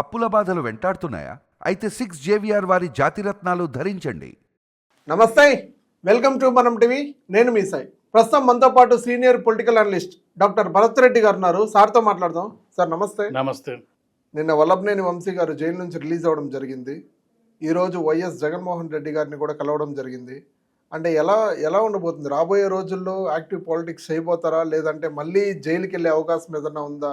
అప్పుల బాధలు వెంటాడుతున్నాయా? అయితే సిక్స్ జేవిఆర్ వారి జాతిరత్నాలు ధరించండి. నమస్తే వెల్కమ్ టు మనం టీవీ. నేను మీ సాయి. ప్రస్తుతం మనతో పాటు senior political analyst doctor Bharath Reddy garu ఉన్నారు. సార్తో మాట్లాడదాం. సార్ నమస్తే. నమస్తే. నిన్న వల్లభనేని వంశీ గారు జైలు నుంచి రిలీజ్ అవ్వడం జరిగింది. ఈరోజు వైఎస్ జగన్మోహన్ రెడ్డి గారిని కూడా కలవడం జరిగింది. అంటే ఎలా ఎలా ఉండబోతుంది? రాబోయే రోజుల్లో యాక్టివ్ పాలిటిక్స్ చేయబోతారా? లేదంటే మళ్ళీ జైలుకి వెళ్ళే అవకాశం ఏదన్నా ఉందా?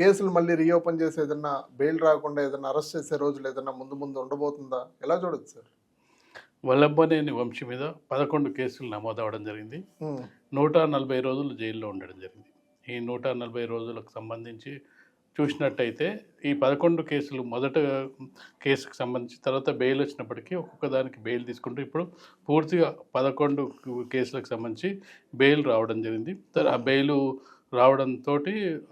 కేసులు మళ్ళీ రీఓపెన్ చేసి ఏదన్నా బెయిల్ రాకుండా ఏదన్నా అరెస్ట్ చేసే రోజులు ఏదన్నా ముందు ముందు ఉండబోతుందా? ఎలా చూడొచ్చు సార్? వల్లభనేని వంశీ మీద పదకొండు కేసులు నమోదవడం జరిగింది. ఉమ్, నూట నలభై రోజులు జైల్లో ఉండడం జరిగింది. ఈ నూట నలభై రోజులకు సంబంధించి చూసినట్టయితే ఈ పదకొండు కేసులు మొదట కేసుకు సంబంధించి తర్వాత బెయిల్ వచ్చినప్పటికీ ఒక్కొక్క దానికి బెయిల్ తీసుకుంటూ ఇప్పుడు పూర్తిగా పదకొండు కేసులకు సంబంధించి బెయిల్ రావడం జరిగింది. ఆ బెయిల్ రావడంతో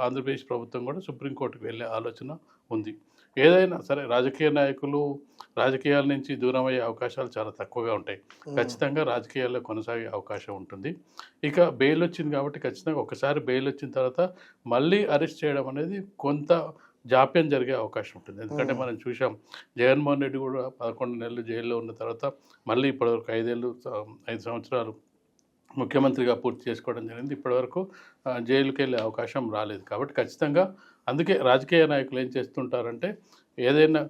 ఆంధ్రప్రదేశ్ ప్రభుత్వం కూడా సుప్రీంకోర్టుకు వెళ్ళే ఆలోచన ఉంది. ఏదైనా సరే రాజకీయ నాయకులు రాజకీయాల నుంచి దూరం అయ్యే అవకాశాలు చాలా తక్కువగా ఉంటాయి. ఖచ్చితంగా రాజకీయాల్లో కొనసాగే అవకాశం ఉంటుంది. ఇక బెయిల్ వచ్చింది కాబట్టి ఖచ్చితంగా ఒకసారి బెయిల్ వచ్చిన తర్వాత మళ్ళీ అరెస్ట్ చేయడం అనేది కొంత జాప్యం జరిగే అవకాశం ఉంటుంది. ఎందుకంటే మనం చూసాం జగన్మోహన్ రెడ్డి కూడా పదకొండు నెలలు జైల్లో ఉన్న తర్వాత మళ్ళీ ఇప్పటివరకు ఐదేళ్ళు ఐదు సంవత్సరాలు ముఖ్యమంత్రిగా పూర్తి చేసుకోవడం జరిగింది. ఇప్పటివరకు జైలుకి వెళ్ళే అవకాశం రాలేదు. కాబట్టి ఖచ్చితంగా అందుకే రాజకీయ నాయకులు ఏం చేస్తుంటారంటే ఏదైనా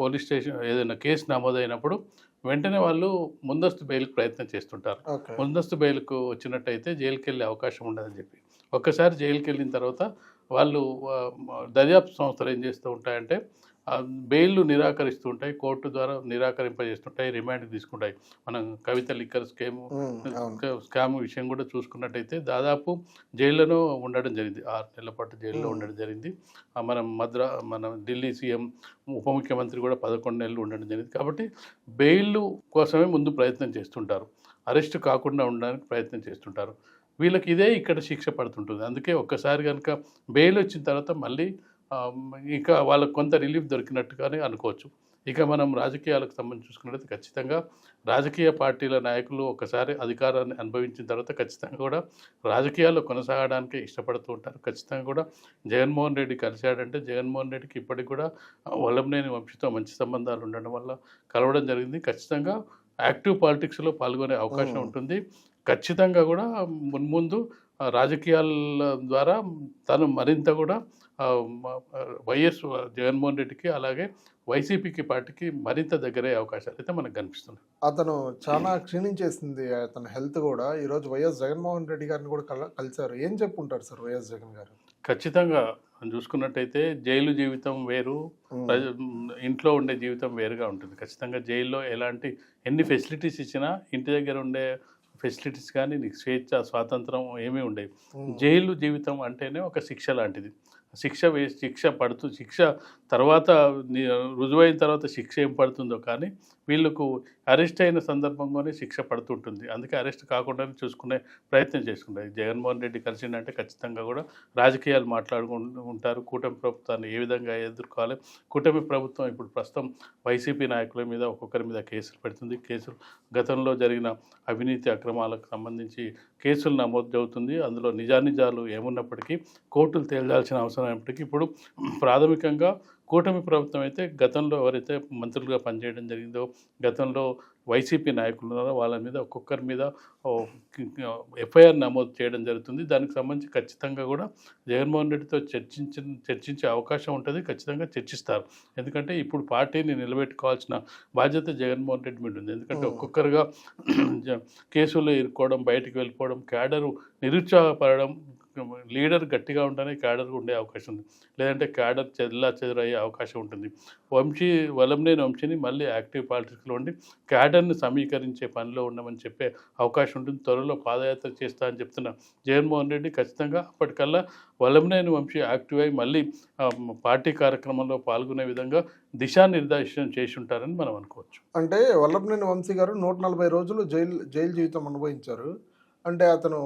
పోలీస్ స్టేషన్ ఏదైనా కేసు నమోదైనప్పుడు వెంటనే వాళ్ళు ముందస్తు బెయిల్కి ప్రయత్నం చేస్తుంటారు. ముందస్తు బెయిల్కు వచ్చినట్టయితే జైలుకి వెళ్ళే అవకాశం ఉండదని చెప్పి. ఒక్కసారి జైలుకి వెళ్ళిన తర్వాత వాళ్ళు దర్యాప్తు సంస్థలు ఏం చేస్తూ ఉంటాయంటే బెయిల్ నిరాకరిస్తూ ఉంటాయి కోర్టు ద్వారా నిరాకరింపజేస్తుంటాయి రిమాండ్ తీసుకుంటాయి. మనం కవిత లిక్కర్ స్కేమ్ స్కామ్ విషయం కూడా చూసుకున్నట్టయితే దాదాపు జైల్లోనూ ఉండడం జరిగింది. ఆరు నెలల పాటు జైల్లో. ఉండడం జరిగింది. మనం మద్రా మన ఢిల్లీ సీఎం ఉప ముఖ్యమంత్రి కూడా పదకొండు నెలలు ఉండడం జరిగింది. కాబట్టి బెయిల్ కోసమే ముందు ప్రయత్నం చేస్తుంటారు. అరెస్ట్ కాకుండా ఉండడానికి ప్రయత్నం చేస్తుంటారు. వీళ్ళకి ఇదే ఇక్కడ శిక్ష పడుతుంటుంది. అందుకే ఒక్కసారి కనుక బెయిల్ వచ్చిన తర్వాత మళ్ళీ ఇంకా వాళ్ళకు కొంత రిలీఫ్ దొరికినట్టుగానే అనుకోవచ్చు. ఇక మనం రాజకీయాలకు సంబంధించి చూసుకున్నట్లయితే ఖచ్చితంగా రాజకీయ పార్టీల నాయకులు ఒకసారి అధికారాన్ని అనుభవించిన తర్వాత ఖచ్చితంగా కూడా రాజకీయాల్లో కొనసాగడానికి ఇష్టపడుతూ ఉంటారు. ఖచ్చితంగా కూడా జగన్మోహన్ రెడ్డి కలిశాడంటే జగన్మోహన్ రెడ్డికి ఇప్పటికి కూడా వల్లభనేని వంశీతో మంచి సంబంధాలు ఉండడం వల్ల కలవడం జరిగింది. ఖచ్చితంగా యాక్టివ్ పాలిటిక్స్లో పాల్గొనే అవకాశం. ఉంటుంది. ఖచ్చితంగా కూడా మున్ముందు రాజకీయాల ద్వారా తను మరింత కూడా వైఎస్ జగన్మోహన్ రెడ్డికి అలాగే వైసీపీకి పార్టీకి మరింత దగ్గరయ్యే అవకాశాలు అయితే మనకు కనిపిస్తున్నాయి. అతను చాలా క్షీణించేసింది అతని హెల్త్ కూడా. ఈ రోజు వైఎస్ జగన్మోహన్ రెడ్డి గారిని కూడా కల కలిశారు. ఏం చెప్పుంటారు సార్ వైఎస్ జగన్ గారు? ఖచ్చితంగా చూసుకున్నట్టయితే జైలు జీవితం వేరు ఇంట్లో ఉండే జీవితం వేరుగా ఉంటుంది. ఖచ్చితంగా జైల్లో ఎలాంటి ఎన్ని ఫెసిలిటీస్ ఇచ్చినా ఇంటి దగ్గర ఉండే ఫెసిలిటీస్ కానీ నీకు స్వేచ్ఛ స్వాతంత్రం ఏమీ ఉండేవి. జైలు జీవితం అంటేనే ఒక శిక్ష లాంటిది. శిక్ష శిక్ష పడుతూ శిక్ష తర్వాత రుజువైన తర్వాత శిక్ష ఏం పడుతుందో కానీ వీళ్ళకు అరెస్ట్ అయిన సందర్భంలోనే శిక్ష పడుతుంటుంది అందుకే అరెస్ట్ కాకుండానే చూసుకునే ప్రయత్నం చేసుకుంటారు. జగన్మోహన్ రెడ్డి కలిసిందంటే ఖచ్చితంగా కూడా రాజకీయాలు మాట్లాడుకుంటూ ఉంటారు. కూటమి ప్రభుత్వాన్ని ఏ విధంగా ఎదుర్కోవాలి? కూటమి ప్రభుత్వం ఇప్పుడు ప్రస్తుతం వైసీపీ నాయకుల మీద ఒక్కొక్కరి మీద కేసులు పెడుతుంది. కేసులు గతంలో జరిగిన అవినీతి అక్రమాలకు సంబంధించి కేసులు నమోదు అవుతుంది అందులో నిజానిజాలు ఏమున్నప్పటికీ కోర్టులు తేల్చాల్సిన అవసరం అయినప్పటికీ ఇప్పుడు ప్రాథమికంగా కూటమి ప్రభుత్వం అయితే గతంలో ఎవరైతే మంత్రులుగా పనిచేయడం జరిగిందో గతంలో వైసీపీ నాయకులు ఉన్నారో వాళ్ళ మీద ఒక్కొక్కరి మీద ఎఫ్ఐఆర్ నమోదు చేయడం జరుగుతుంది. దానికి సంబంధించి ఖచ్చితంగా కూడా జగన్మోహన్ రెడ్డితో చర్చించి చర్చించే అవకాశం ఉంటుంది. ఖచ్చితంగా చర్చిస్తారు. ఎందుకంటే ఇప్పుడు పార్టీని నిలబెట్టుకోవాల్సిన బాధ్యత జగన్మోహన్ రెడ్డి మీద ఉంది. ఎందుకంటే. ఒక్కొక్కరుగా కేసుల్లో ఇరుక్కోవడం బయటికి వెళ్ళిపోవడం క్యాడరు నిరుత్సాహపడడం లీడర్ గట్టిగా ఉంటేనే క్యాడర్ ఉండే అవకాశం ఉంది. లేదంటే క్యాడర్ చెల్లా చెదరయ్యే అవకాశం ఉంటుంది. వంశీ వలంనేని వంశీని మళ్ళీ యాక్టివ్ పాలిటిక్స్లో ఉండి క్యాడర్ని సమీకరించే పనిలో ఉండమని చెప్పే అవకాశం ఉంటుంది. త్వరలో పాదయాత్ర చేస్తా అని చెప్తున్న జగన్మోహన్ రెడ్డి ఖచ్చితంగా అప్పటికల్లా వలంనేని వంశీ యాక్టివ్ అయి మళ్ళీ పార్టీ కార్యక్రమంలో పాల్గొనే విధంగా దిశానిర్దేశం చేసి ఉంటారని మనం అనుకోవచ్చు. అంటే వల్లభనేని వంశీ గారు నూట నలభై రోజులు జైలు జైలు జీవితం అనుభవించారు. అంటే అతను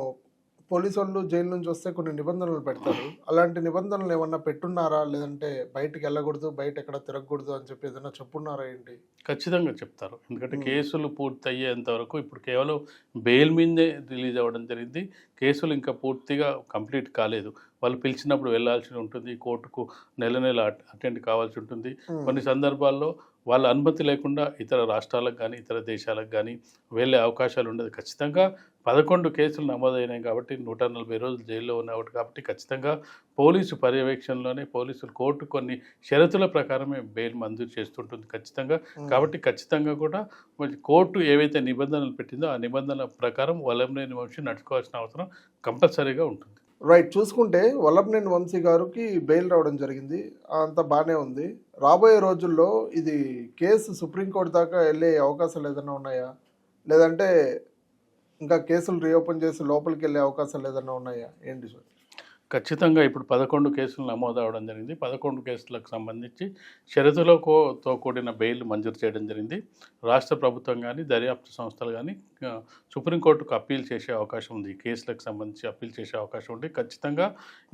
పోలీసు వాళ్ళు జైలు నుంచి వస్తే కొన్ని నిబంధనలు పెడతారు. అలాంటి నిబంధనలు ఏమన్నా పెట్టున్నారా? లేదంటే బయటికి వెళ్ళకూడదు బయట ఎక్కడ తిరగకూడదు అని చెప్పి ఏదైనా చెప్పున్నారా ఏంటి? ఖచ్చితంగా చెప్తారు. ఎందుకంటే. కేసులు పూర్తి అయ్యేంత వరకు ఇప్పుడు కేవలం బెయిల్ మీదే రిలీజ్ అవ్వడం జరిగింది. కేసులు ఇంకా పూర్తిగా కంప్లీట్ కాలేదు. వాళ్ళు పిలిచినప్పుడు వెళ్ళాల్సి ఉంటుంది. కోర్టుకు నెల నెల అటెండ్ కావాల్సి ఉంటుంది. కొన్ని సందర్భాల్లో వాళ్ళ అనుమతి లేకుండా ఇతర రాష్ట్రాలకు కానీ ఇతర దేశాలకు కానీ వెళ్ళే అవకాశాలు ఉండదు. ఖచ్చితంగా పదకొండు కేసులు నమోదైనాయి కాబట్టి నూట నలభై రోజులు జైల్లో ఉన్నవాటి కాబట్టి ఖచ్చితంగా పోలీసు పర్యవేక్షణలోనే పోలీసులు కోర్టు కొన్ని షరతుల ప్రకారమే బెయిల్ మంజూరు చేస్తుంటుంది ఖచ్చితంగా. కాబట్టి ఖచ్చితంగా కూడా కోర్టు ఏవైతే నిబంధనలు పెట్టిందో ఆ నిబంధనల ప్రకారం వలంలేని వంశీ నడుచుకోవాల్సిన అవసరం కంపల్సరీగా ఉంటుంది. రైట్ చూసుకుంటే వల్లభనేని వంశీ గారికి బెయిల్ రావడం జరిగింది. అంత బాగానే ఉంది. రాబోయే రోజుల్లో ఇది కేసు సుప్రీంకోర్టు దాకా వెళ్ళే అవకాశాలు ఏదైనా ఉన్నాయా? లేదంటే ఇంకా కేసులు రీఓపెన్ చేసి లోపలికి వెళ్ళే అవకాశాలు ఏదైనా ఉన్నాయా? ఏంటి సార్? ఖచ్చితంగా ఇప్పుడు పదకొండు కేసులు నమోదవడం జరిగింది. పదకొండు కేసులకు సంబంధించి షరతులతో కూడిన బెయిల్ మంజూరు చేయడం జరిగింది. రాష్ట్ర ప్రభుత్వం కానీ దర్యాప్తు సంస్థలు కానీ సుప్రీంకోర్టుకు అప్పీల్ చేసే అవకాశం ఉంది. ఈ కేసులకు సంబంధించి అప్పీల్ చేసే అవకాశం ఉంది. ఖచ్చితంగా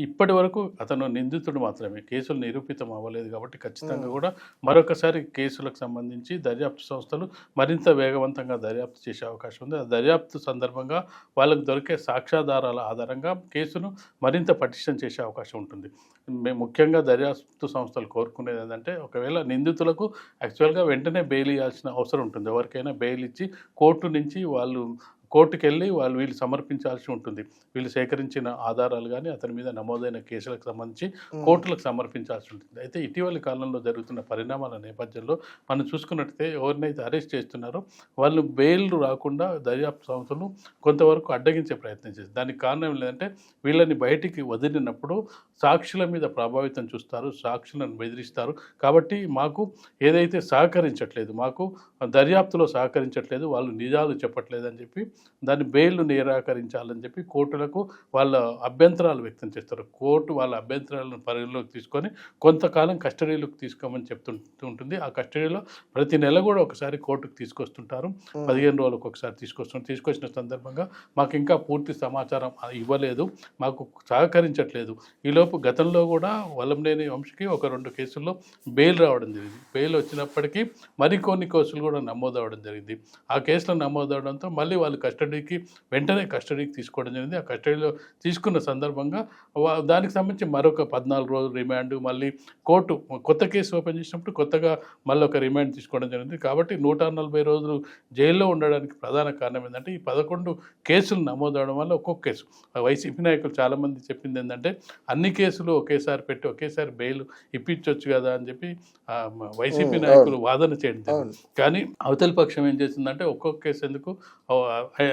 ఇప్పటి వరకు అతను నిందితుడు మాత్రమే. కేసులు నిరూపితం అవ్వలేదు కాబట్టి ఖచ్చితంగా. కూడా మరొకసారి కేసులకు సంబంధించి దర్యాప్తు సంస్థలు మరింత వేగవంతంగా దర్యాప్తు చేసే అవకాశం ఉంది. ఆ దర్యాప్తు సందర్భంగా వాళ్ళకు దొరికే సాక్ష్యాధారాల ఆధారంగా కేసును మరింత పటిష్టం చేసే అవకాశం ఉంటుంది. మేము ముఖ్యంగా దర్యాప్తు సంస్థలు కోరుకునేది ఏంటంటే ఒకవేళ నిందితులకు యాక్చువల్గా వెంటనే బెయిల్ ఇవ్వాల్సిన అవసరం ఉంటుంది. ఎవరికైనా బెయిల్ ఇచ్చి కోర్టు నుంచి వాళ్ళు కోర్టుకు వెళ్ళి వాళ్ళు వీళ్ళు సమర్పించాల్సి ఉంటుంది. వీళ్ళు సేకరించిన ఆధారాలు కానీ అతని మీద నమోదైన కేసులకు సంబంధించి కోర్టులకు సమర్పించాల్సి ఉంటుంది. అయితే ఇటీవలి కాలంలో జరుగుతున్న పరిణామాల నేపథ్యంలో మనం చూసుకున్నట్టయితే ఎవరినైతే అరెస్ట్ చేస్తున్నారో వాళ్ళు బెయిల్ రాకుండా దర్యాప్తు సంస్థలు కొంతవరకు అడ్డగించే ప్రయత్నం చేస్తారు దానికి కారణం ఏంటంటే వీళ్ళని బయటికి వదిలినప్పుడు సాక్షుల మీద ప్రభావితం చూస్తారు సాక్షులను బెదిరిస్తారు. కాబట్టి మాకు ఏదైతే సహకరించట్లేదు మాకు దర్యాప్తులో సహకరించట్లేదు వాళ్ళు నిజాలు చెప్పట్లేదు అని చెప్పి దాన్ని బెయిల్ నిరాకరించాలని చెప్పి కోర్టులకు వాళ్ళ అభ్యంతరాలు వ్యక్తం చేస్తారు. కోర్టు వాళ్ళ అభ్యంతరాలను పరిగణలోకి తీసుకొని కొంతకాలం కస్టడీలోకి తీసుకోమని చెప్తుంటూ ఉంటుంది. ఆ కస్టడీలో ప్రతి నెల కూడా ఒకసారి కోర్టుకు తీసుకొస్తుంటారు. పదిహేను రోజులకు ఒకసారి తీసుకొస్తున్నారు తీసుకొచ్చిన సందర్భంగా మాకు ఇంకా పూర్తి సమాచారం ఇవ్వలేదు. మాకు సహకరించట్లేదు. ఈలోపు గతంలో కూడా వల్లంనేని వంశకి ఒక రెండు కేసుల్లో బెయిల్ రావడం జరిగింది. బెయిల్ వచ్చినప్పటికీ మరికొన్ని కేసులు కూడా నమోదవడం జరిగింది. ఆ కేసులు నమోదవడంతో మళ్ళీ వాళ్ళు కస్టడీకి వెంటనే కస్టడీకి తీసుకోవడం జరిగింది. ఆ కస్టడీలో తీసుకున్న సందర్భంగా దానికి సంబంధించి మరొక పద్నాలుగు రోజులు రిమాండ్ మళ్ళీ కోర్టు కొత్త కేసు ఓపెన్ చేసినప్పుడు కొత్తగా మళ్ళీ ఒక రిమాండ్ తీసుకోవడం జరిగింది. కాబట్టి నూట నలభై రోజులు జైల్లో ఉండడానికి ప్రధాన కారణం ఏంటంటే ఈ పదకొండు కేసులు నమోదవడం వల్ల ఒక్కొక్క కేసు. వైసీపీ నాయకులు చాలామంది చెప్పింది ఏంటంటే అన్ని కేసులు ఒకేసారి పెట్టి ఒకేసారి బెయిల్ ఇప్పించవచ్చు కదా అని చెప్పి వైసీపీ నాయకులు వాదన చేయడం కానీ అవతలి పక్షం ఏం చేసిందంటే ఒక్కొక్క కేసు ఎందుకు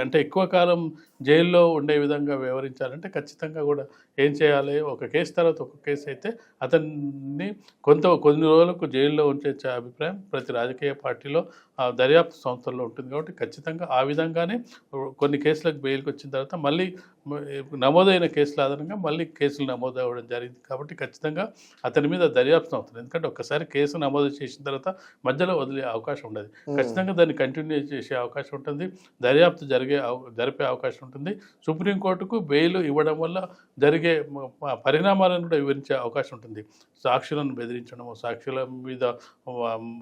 అంటే ఎక్కువ కాలం జైల్లో ఉండే విధంగా వ్యవహరించాలంటే ఖచ్చితంగా కూడా ఏం చేయాలి? ఒక కేసు తర్వాత ఒక కేసు అయితే అతన్ని కొంత కొన్ని రోజులకు జైల్లో ఉంచే అభిప్రాయం ప్రతి రాజకీయ పార్టీలో ఆ, దర్యాప్తు సంస్థల్లో ఉంటుంది కాబట్టి ఖచ్చితంగా ఆ విధంగానే కొన్ని కేసులకు బెయిల్కి వచ్చిన తర్వాత మళ్ళీ నమోదైన కేసుల ఆధారంగా మళ్ళీ కేసులు నమోదు అవ్వడం జరిగింది కాబట్టి ఖచ్చితంగా అతని మీద దర్యాప్తు అవుతుంది ఎందుకంటే ఒక్కసారి కేసు నమోదు చేసిన తర్వాత మధ్యలో వదిలే అవకాశం ఉండదు. ఖచ్చితంగా దాన్ని కంటిన్యూ చేసే అవకాశం ఉంటుంది. దర్యాప్తు జరిగే జరిపే అవకాశం ఉంటుంది. సుప్రీంకోర్టుకు బెయిల్ ఇవ్వడం వల్ల జరిగే పరిణామాలను కూడా వివరించే అవకాశం ఉంటుంది. సాక్షులను బెదిరించడము సాక్షుల మీద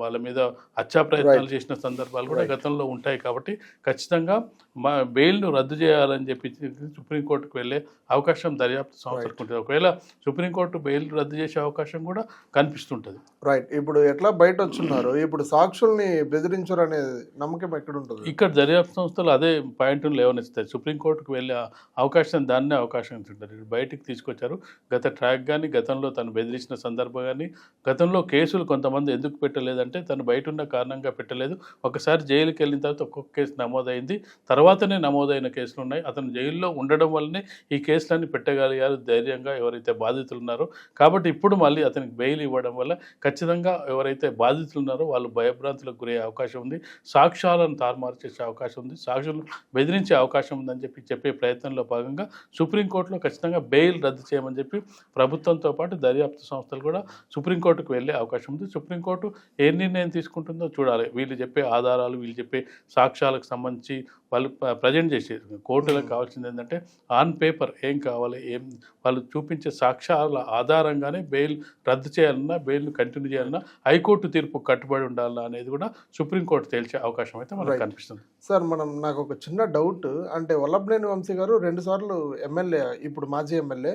వాళ్ళ మీద హత్యా ప్రయత్నాలు చేసిన సందర్భాలు కూడా. గతంలో ఉంటాయి కాబట్టి ఖచ్చితంగా మా బెయిల్ను రద్దు చేయాలని చెప్పి సుప్రీంకోర్టుకు వెళ్ళే అవకాశం దర్యాప్తు సంస్థలకు ఉంటుంది. ఒకవేళ సుప్రీంకోర్టు బెయిల్ రద్దు చేసే అవకాశం కూడా కనిపిస్తుంటుంది. రైట్ ఇప్పుడు ఎట్లా బయట వచ్చున్నారు ఇప్పుడు సాక్షుల్ని బెదిరించరు అనే నమ్మకం ఎక్కడ ఉంటుంది ఇక్కడ దర్యాప్తు సంస్థలు అదే పాయింట్ను లేవనెత్తాయి సుప్రీంకోర్టుకు వెళ్ళే అవకాశం దాన్నే అవకాశం ఇచ్చింటారు బయటికి తీసుకొచ్చారు. గత ట్రాక్ కానీ గతంలో తను బెదిరించిన సందర్భం కానీ గతంలో కేసులు కొంతమంది ఎందుకు పెట్టలేదంటే తను బయట ఉన్న కారణంగా పెట్టలేదు. ఒకసారి జైలుకి వెళ్ళిన తర్వాత ఒక్కొక్క కేసు నమోదైంది. తర్వాతనే నమోదైన కేసులు ఉన్నాయి. అతను జైల్లో ఉండడం వల్లనే ఈ కేసులన్నీ పెట్టగలిగారు ధైర్యంగా ఎవరైతే బాధితులు ఉన్నారో కాబట్టి ఇప్పుడు మళ్ళీ అతనికి బెయిల్ ఇవ్వడం వల్ల ఖచ్చితంగా ఎవరైతే బాధితులు ఉన్నారో వాళ్ళు భయభ్రాంతులకు గురయ్యే అవకాశం ఉంది. సాక్ష్యాలను తారుమారు చేసే అవకాశం ఉంది. సాక్షులు బెదిరించే అవకాశం ఉందని చెప్పి చెప్పే ప్రయత్నంలో భాగంగా సుప్రీంకోర్టులో ఖచ్చితంగా బెయిల్ రద్దు చేయమని చెప్పి ప్రభుత్వంతో పాటు దర్యాప్తు సంస్థలు కూడా సుప్రీంకోర్టుకు వెళ్ళే అవకాశం ఉంది. సుప్రీంకోర్టు ఏ నిర్ణయం తీసుకుంటుందో చూడాలి. వీళ్ళు చెప్పే ఆధారాలు వీళ్ళు చెప్పే సాక్ష్యాలకు సంబంధించి వాళ్ళు ప్రజెంట్ చేసేది కోర్టులకు కావాల్సింది ఏంటంటే ఆన్ పేపర్ ఏం కావాలి ఏం వాళ్ళు చూపించే సాక్ష్యాల ఆధారంగానే బెయిల్ రద్దు చేయాలన్నా బెయిల్ను కంటిన్యూ చేయాలన్నా హైకోర్టు తీర్పు కట్టుబడి ఉండాలన్నా అనేది కూడా సుప్రీంకోర్టు తేల్చే అవకాశం అయితే మనకు. కనిపిస్తుంది. సార్ మనం నాకు ఒక చిన్న డౌట్ అంటే వల్లభనేని వంశీ గారు రెండు సార్లు ఎమ్మెల్యే ఇప్పుడు మాజీ ఎమ్మెల్యే.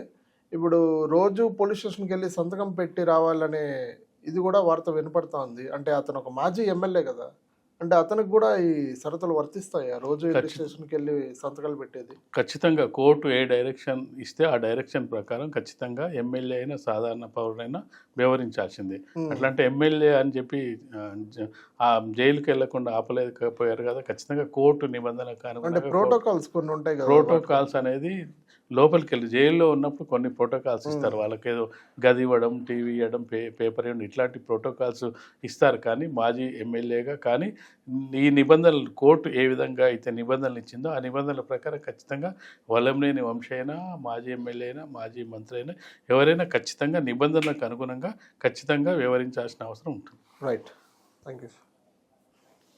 ఇప్పుడు రోజు పోలీస్ స్టేషన్కి వెళ్ళి సంతకం పెట్టి రావాలనే ఇది కూడా వార్త వినపడతా ఉంది. అంటే అతను ఒక మాజీ ఎమ్మెల్యే కదా. అంటే అతనికి కూడా ఈ షరతులు వర్తిస్తాయా రోజు వెళ్ళి ఖచ్చితంగా. స్టేషన్కి వెళ్ళి సంతకాలు పెట్టేది ఖచ్చితంగా కోర్టు ఏ డైరెక్షన్ ఇస్తే ఆ డైరెక్షన్ ప్రకారం ఖచ్చితంగా ఎమ్మెల్యే అయినా సాధారణ పౌరుడైనా వ్యవహరించాల్సిందే Hmm. అట్లా అంటే ఎమ్మెల్యే అని చెప్పి ఆ, ఆ జైలుకి వెళ్ళకుండా ఆపలేకపోయారు కదా ఖచ్చితంగా కోర్టు అనుగుణంగా కోర్టు- ప్రోటోకాల్స్ కొన్ని ఉంటాయి ప్రోటోకాల్స్ అనేది లోపలికి వెళ్ళి జైల్లో ఉన్నప్పుడు కొన్ని ప్రోటోకాల్స్ ఇస్తారు. వాళ్ళకి ఏదో గది ఇవ్వడం టీవీ ఇవ్వడం పే పేపర్ ఇవ్వడం ఇట్లాంటి ప్రోటోకాల్స్ ఇస్తారు. కానీ మాజీ ఎమ్మెల్యేగా కానీ ఈ నిబంధనలు కోర్టు ఏ విధంగా అయితే నిబంధనలు ఇచ్చిందో ఆ నిబంధనల ప్రకారం ఖచ్చితంగా వలంనేని వంశ అయినా మాజీ ఎమ్మెల్యే అయినా మాజీ మంత్రి అయినా ఎవరైనా ఖచ్చితంగా నిబంధనలకు అనుగుణంగా ఖచ్చితంగా వివరించాల్సిన అవసరం ఉంటుంది. Right thank you